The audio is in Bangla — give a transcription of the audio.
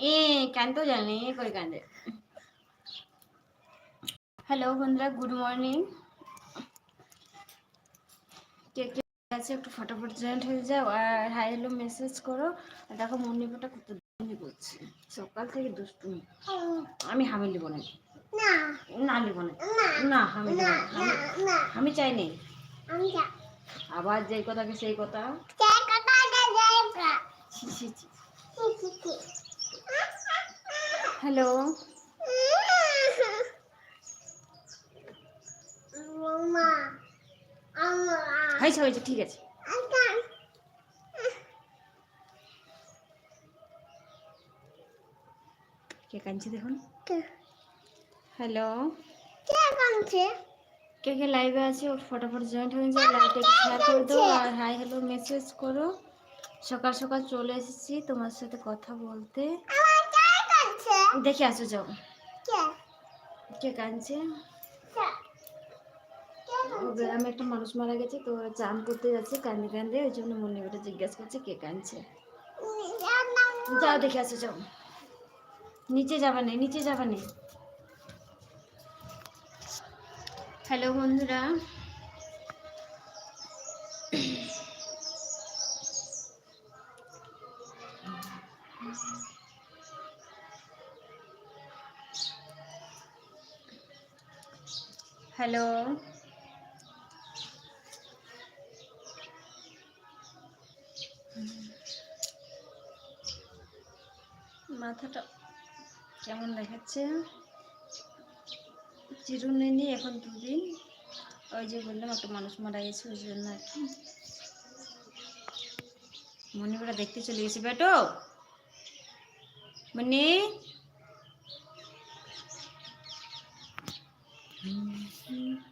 এ কানতেও জানে এ করে কান্দে হ্যালো বন্ধুরা গুড মর্নিং কে কে আছে একটু ফটাফট জয়েন্ট হয়ে যাও আর হাই হ্যালো মেসেজ করো। আর দেখো মন্দিরটা কত দুষ্টুমি করছে। সকাল থেকে দুষ্টুমি। আমি হামি লিব না। না। না লিব না। না। না আমি না। না চাই নি যা আবার যেই কথাকে সেই কথা। ছি ছি। হ্যালো। হয়েছে হয়েছে ঠিক আছে। কে কাঁদছে দেখুন। হ্যালো। কে কাঁদছে? কে কে লাইভে আছে ও ফটাফট জয়েন্ট হয়ে যায় লাইভটা শেয়ার করে দাও। আর হাই হ্যালো মেসেজ করো। সকাল সকাল চলে এসেছি তোমার সাথে কথা বলতে। দেখে আসো যাও। কে? কাঁদছে? গ্রামে একটা মানুষ মারা গেছে তো চান করতে যাচ্ছে কান্দে কান্দে ওই জন্য মনে ওটা জিজ্ঞাসা করছে কে কাঁদছে। যাও দেখে আসো যাও। নিচে যাবা নেই নিচে যাবা নেই হ্যালো বন্ধুরা। হ্যালো। মাথাটা কেমন দেখাচ্ছে? চিরুনি নিয়ে এখন দুদিন। ওই যে বললাম, একটা মানুষ মারা গেছে, ওই জন্য আর কি। মনিপুরা দেখতে চলে গেছে, বেটো। মনি হুম, হুম।